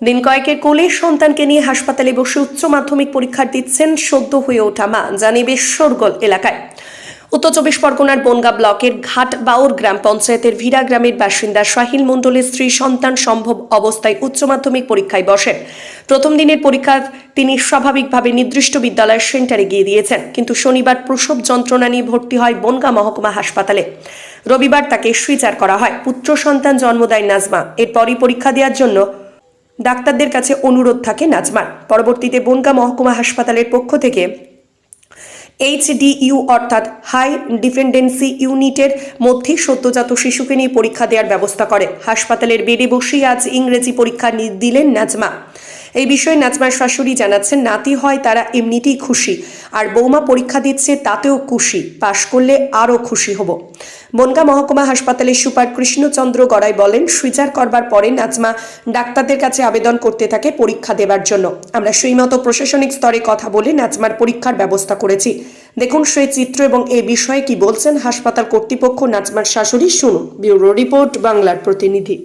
দিন কয়েকের কোলের সন্তানকে নিয়ে হাসপাতালে বসে উচ্চ মাধ্যমিক পরীক্ষা দিচ্ছেন সদ্য হয়ে ওঠা মা জানিবে সরগোল এলাকায়। উত্তর চব্বিশ পরগনার বনগা ব্লকের ঘাট বাউর গ্রাম পঞ্চায়েতের ভিড়া গ্রামের বাসিন্দা শাহিল মণ্ডলের স্ত্রী সন্তান সম্ভব অবস্থায় উচ্চ মাধ্যমিক পরীক্ষায় বসেন। প্রথম দিনের পরীক্ষা তিনি স্বাভাবিকভাবে নির্দিষ্ট বিদ্যালয়ের সেন্টারে গিয়ে দিয়েছেন, কিন্তু শনিবার প্রসব যন্ত্রণা নিয়ে ভর্তি হয় বনগা মহকুমা হাসপাতালে। রবিবার তাকে সুইচার করা হয়। পুত্র সন্তান জন্ম দেয় নাজমা। এরপরই পরীক্ষা দেওয়ার জন্য ডাক্তারদের কাছে অনুরোধ থাকে নাজমার পরবর্তীতে বনগা মহকুমা হাসপাতালের পক্ষ থেকে এইচডিইউ অর্থাৎ হাই ডিফেন্ডেন্সি ইউনিটের মধ্যে সদ্যজাত শিশুকে নিয়ে পরীক্ষা দেওয়ার ব্যবস্থা করে। হাসপাতালের বেডে বসেই আজ ইংরেজি পরীক্ষা দিলেন নাজমা। এই বিষয়ে নাজমার শাশুড়ি জানাচ্ছেন, নাতি হয় তারা এমনিতেই খুশি, আর বৌমা পরীক্ষা দিচ্ছে তাতেও খুশি, পাশ করলে আরও খুশি হব। বনগা মহকুমা হাসপাতালের সুপার কৃষ্ণচন্দ্র গড়াই বলেন সুইচার করবার পরে নাজমা ডাক্তারদের কাছে আবেদন করতে থাকে পরীক্ষা দেবার জন্য। আমরা সেই মতো প্রশাসনিক স্তরে কথা বলে নাজমার পরীক্ষার ব্যবস্থা করেছি। দেখুন সেই চিত্র এবং এই বিষয়ে কি বলছেন হাসপাতাল কর্তৃপক্ষ নাজমার শাশুড়ি, শুনুন। ব্যুরো রিপোর্ট, বাংলার প্রতিনিধি।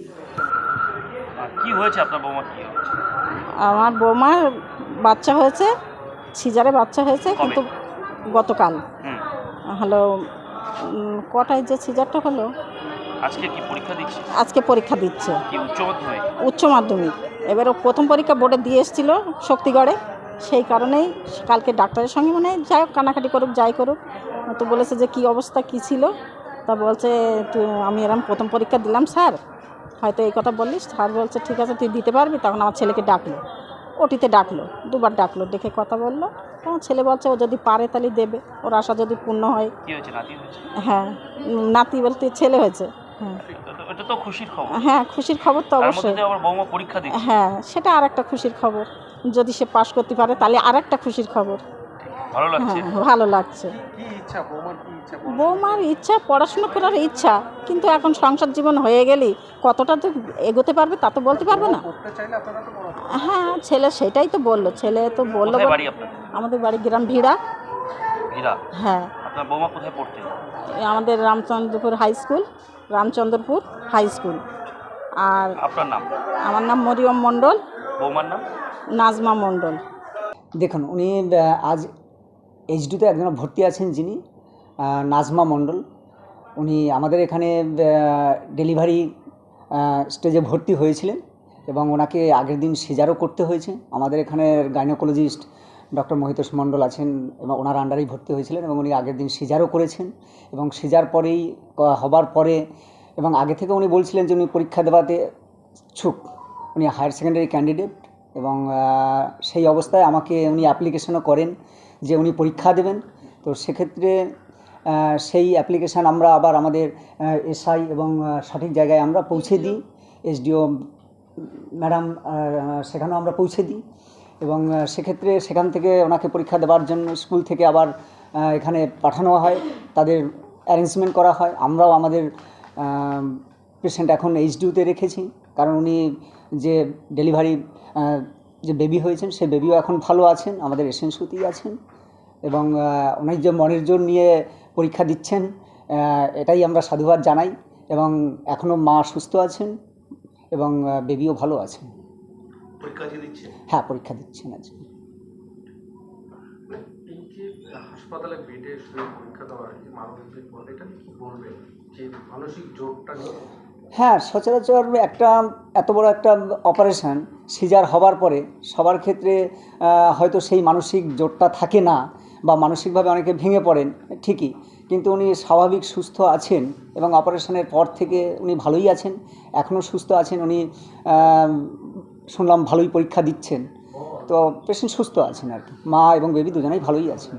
কি হয়েছে আপনার বৌমা? কি হয়েছে? আমার বৌমার বাচ্চা হয়েছে সিজারে বাচ্চা হয়েছে কিন্তু গতকাল। হলো কটায় যে সিজারটা হলো? আজকে কি পরীক্ষা দিচ্ছে? আজকে পরীক্ষা দিচ্ছে। উচ্চ মাধ্যমিক? এবার ও প্রথম পরীক্ষা বোর্ডে দিয়ে এসেছিল শক্তিগড়ে। সেই কারণেই কালকে ডাক্তারের সঙ্গে মানে যাই হোক কানাকাটি করুক যাই করুক। তো বলেছে যে কি অবস্থা কি ছিল? তা বলছে "তু- আমি এরকম প্রথম পরীক্ষা দিলাম স্যার। হয়তো এই কথা বললিস স্যার বলছে ঠিক আছে তুই দিতে পারবি? তখন আমার ছেলেকে ডাকলো। ওটিতে ডাকলো দুবার ডাকলো ডেকে কথা বলল। তখন ছেলে বলছে ও যদি পারে তাহলে দেবে ওর আশা যদি পূর্ণ হয়। হ্যাঁ নাতি বলতে ছেলে হয়েছে। হ্যাঁ। খুশির খবর। হ্যাঁ খুশির খবর তো অবশ্যই। হ্যাঁ সেটা আর একটা খুশির খবর। যদি সে পাশ করতে পারে তাহলে আর একটা খুশির খবর। ভালো লাগছে? হ্যাঁ ভালো লাগছে। বৌমার ইচ্ছা? পড়াশোনা করার ইচ্ছা কিন্তু এখন সংসার জীবন হয়ে গেলেই কতটা তো এগোতে পারবে তা তো বলতে পারবে না। হ্যাঁ ছেলে সেটাই তো বলল ছেলে তো বলল আমাদের বাড়ি গ্রাম ভিড়া। হ্যাঁ। আপনার বৌমা কোথায় পড়তে? আমাদের Ramchandrapur high school Ramchandrapur high school. আর আপনার নাম? আমার নাম মরিয়ম মণ্ডল। বৌমার নাম? নাজমা মণ্ডল। দেখুন উনি আজ এইচডিতে একজন ভর্তি আছেন যিনি নাজমা মণ্ডল। উনি আমাদের এখানে ডেলিভারি স্টেজে ভর্তি হয়েছিলেন এবং ওনাকে আগের দিন সিজারও করতে হয়েছে। আমাদের এখানের গাইনোকোলজিস্ট ডক্টর মহিতোষ মণ্ডল আছেন এবং ওনার আন্ডারেই ভর্তি হয়েছিলেন এবং উনি আগের দিন সিজারও করেছেন এবং সিজার পরেই হবার পরে এবং আগে থেকে উনি বলছিলেন যে উনি পরীক্ষা দেওয়াতে ইচ্ছুক উনি হায়ার সেকেন্ডারি ক্যান্ডিডেট। এবং সেই অবস্থায় আমাকে উনি অ্যাপ্লিকেশনও করেন যে উনি পরীক্ষা দেবেন। তো সেক্ষেত্রে সেই অ্যাপ্লিকেশান আমরা আবার আমাদের এসআই এবং সঠিক জায়গায় আমরা পৌঁছে দিই। এসডিও ম্যাডাম সেখানেও আমরা পৌঁছে দিই। এবং সেক্ষেত্রে সেখান থেকে ওনাকে পরীক্ষা দেওয়ার জন্য স্কুল থেকে আবার এখানে পাঠানো হয়। তাদের অ্যারেঞ্জমেন্ট করা হয়। আমরাও আমাদের পেশেন্ট এখন এইচডিউতে রেখেছি। কারণ উনি যে ডেলিভারি যে বেবি হয়েছেন সে বেবিও এখন ভালো আছেন আমাদের এসেন্সুতেই আছেন এবং উনি যে মনের জোর নিয়ে পরীক্ষা দিচ্ছেন এটাই আমরা সাধুবাদ জানাই এবং এখনও মা সুস্থ আছেন এবং বেবিও ভালো আছেন। পরীক্ষা হ্যাঁ পরীক্ষা দিচ্ছেন আজকে। হাসপাতালে বেডে শুয়ে পরীক্ষা দেওয়া এই যে মানসিক বল এটা কি বলবেন? যে মানসিক জোরটা নিয়ে হ্যাঁ সচরাচর একটা এত বড় একটা অপারেশন সিজার হবার পরে সবার ক্ষেত্রে হয়তো সেই মানসিক জোরটা থাকে না বা মানসিকভাবে অনেকে ভেঙে পড়েন, ঠিকই। কিন্তু উনি স্বাভাবিক সুস্থ আছেন এবং অপারেশনের পর থেকে উনি ভালোই আছেন এখনও সুস্থ আছেন, উনি শুনলাম ভালোই পরীক্ষা দিচ্ছেন। তো পেশেন্ট সুস্থ আছেন আর কি, মা এবং বেবি দুজনেই ভালোই আছেন।